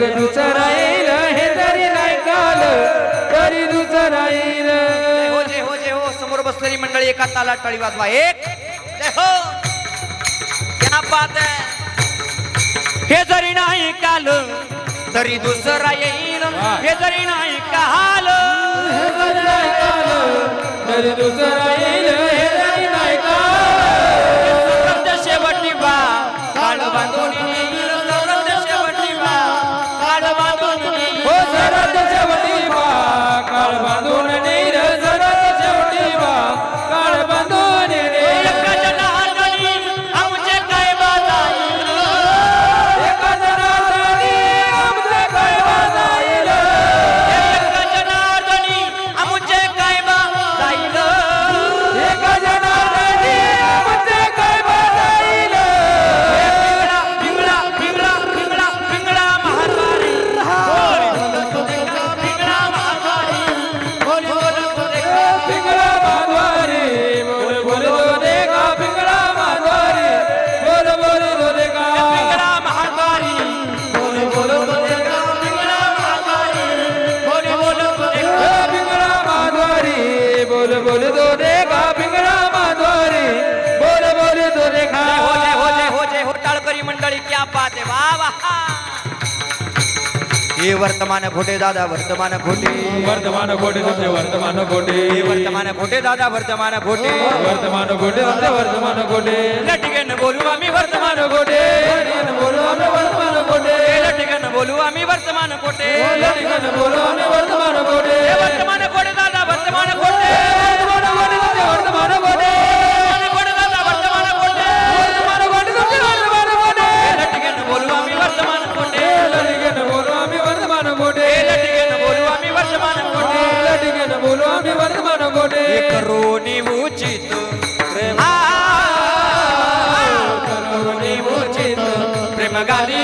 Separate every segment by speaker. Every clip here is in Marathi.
Speaker 1: ग दुसरा येईल हे जरी नाही काल तरी दुसरा येईल
Speaker 2: जय हो हो हो. समोर बसलेली मंडळी एका ताला टाळी वाजवा. एक जय हो. क्या बात आहे हे जरी नाही काल तरी दुसरा येईल हे जरी नाही काल.
Speaker 1: हे जरी नाही काल तरी दुसरा येईल हे
Speaker 2: वर्तमान खोटे दादा वर्तमान खोटे।
Speaker 1: वर्तमान कोटे तुमचे वर्तमान
Speaker 2: हे वर्तमान खोटे दादा वर्तमान खोटे।
Speaker 1: वर्तमान कोटे तुमचे वर्तमान कोटे
Speaker 2: लटिकन बोलू आम्ही वर्तमान
Speaker 1: कोटे बोलो आम्ही वर्तमान कोटे
Speaker 2: लटिकन बोलू आम्ही वर्तमान खोटे।
Speaker 1: लटिकन बोलो आम्ही वर्तमान
Speaker 2: प्रेम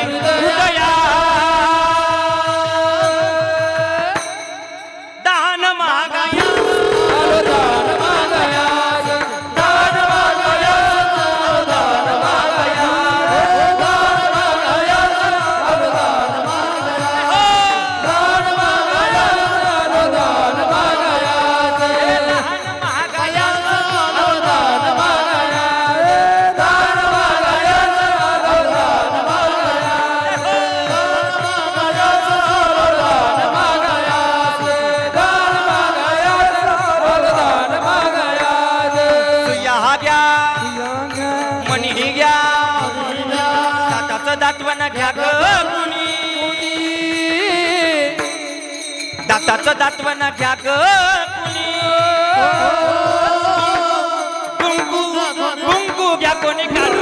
Speaker 2: मनी घ्या दाताचं दातवण घ्या ग कुणी दाताचं दातवण घ्या ग कुणी कुंकू कुंकू घ्या कोणी काळ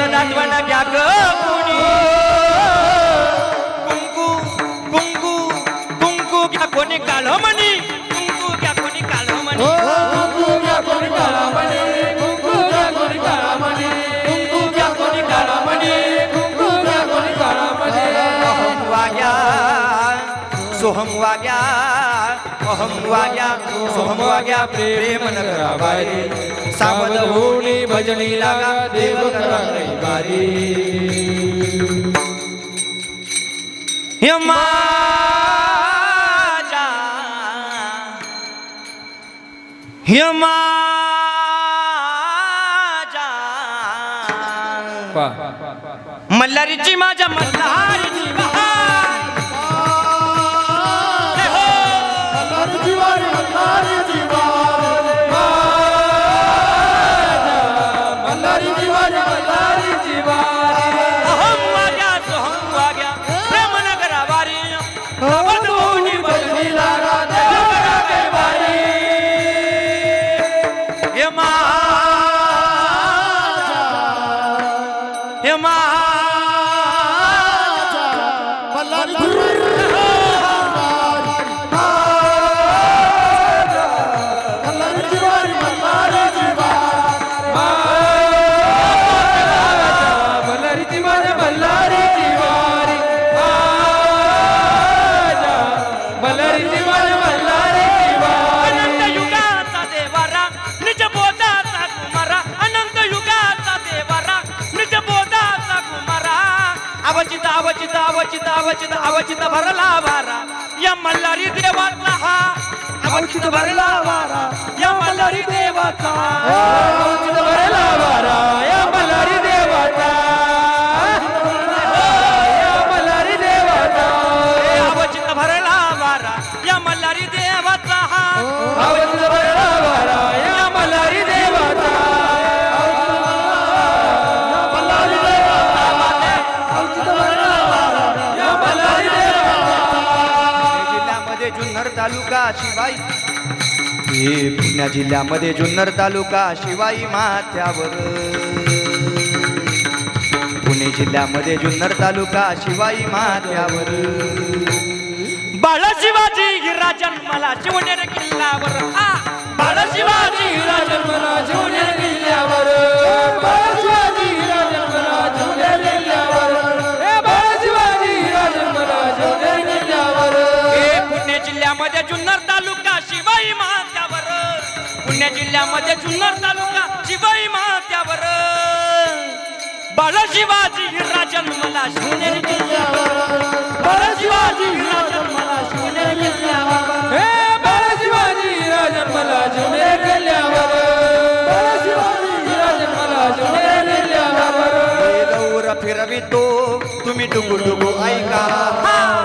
Speaker 2: हे दाताचं घ्या ग कुंकू कुंकू कुंकू घ्या कोणी काळ म्हण सोहम वाग्या अहम वाग्या सोहम वाग्या प्रेम न करा बारी सावध होणी भजनी लागा देव करा नाही बारी हे हे माझ्या. मल्हारीची माझ्या मल्हारीची
Speaker 1: ಬರಲಾವಾರ ಎಮ್ಮಲ್ಲರಿ ದೇವತ್ನಹ ಅವಚಿತ ಬರಲಾವಾರ ಎಮ್ಮಲ್ಲರಿ ದೇವತ್ನ ಅವಚಿತ
Speaker 2: ಬರಲಾವಾರ ಎಮ್ಮಲ್ಲರಿ तालुका शिवाई. हे पुण्या जिल्ह्यामध्ये जुन्नर तालुका शिवाई माथ्यावर. पुणे जिल्ह्यामध्ये जुन्नर तालुका शिवाई माथ्यावर. बाळ शिवाजी राजन मला शिवनेर किल्ल्यावर. बाळ शिवाजी राजन मला
Speaker 1: शिवनेर
Speaker 2: राजन मला शिवनेर किल्ल्यावर बाळ शिवाजी राजन मला शिवनेर किल्ल्यावर
Speaker 1: हे बाळ शिवाजी राजन्मला शिवनेर किल्ल्यावर बाळ शिवाजी राजन्मला शिवनेर किल्ल्यावर
Speaker 2: हे गौर फिरवितो तुम्ही डुगू डुगू ऐका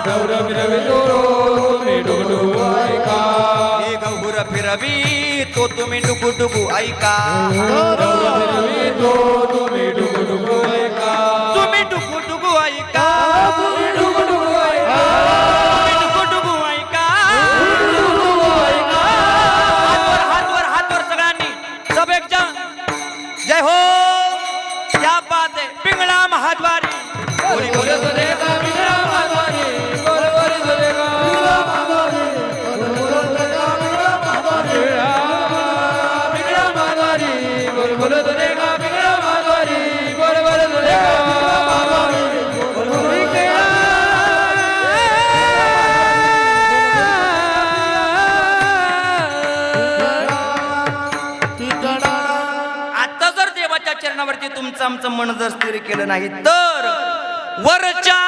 Speaker 1: गौर मिरवितो तुम्ही डुगडुगु ऐका.
Speaker 2: हे गौर फिरवितो तुम्ही डुगू डुगू ऐका.
Speaker 1: गौर मिरवितो तुम्ही
Speaker 2: आमचं मन जर स्थिर केलं नाही तर वरच्या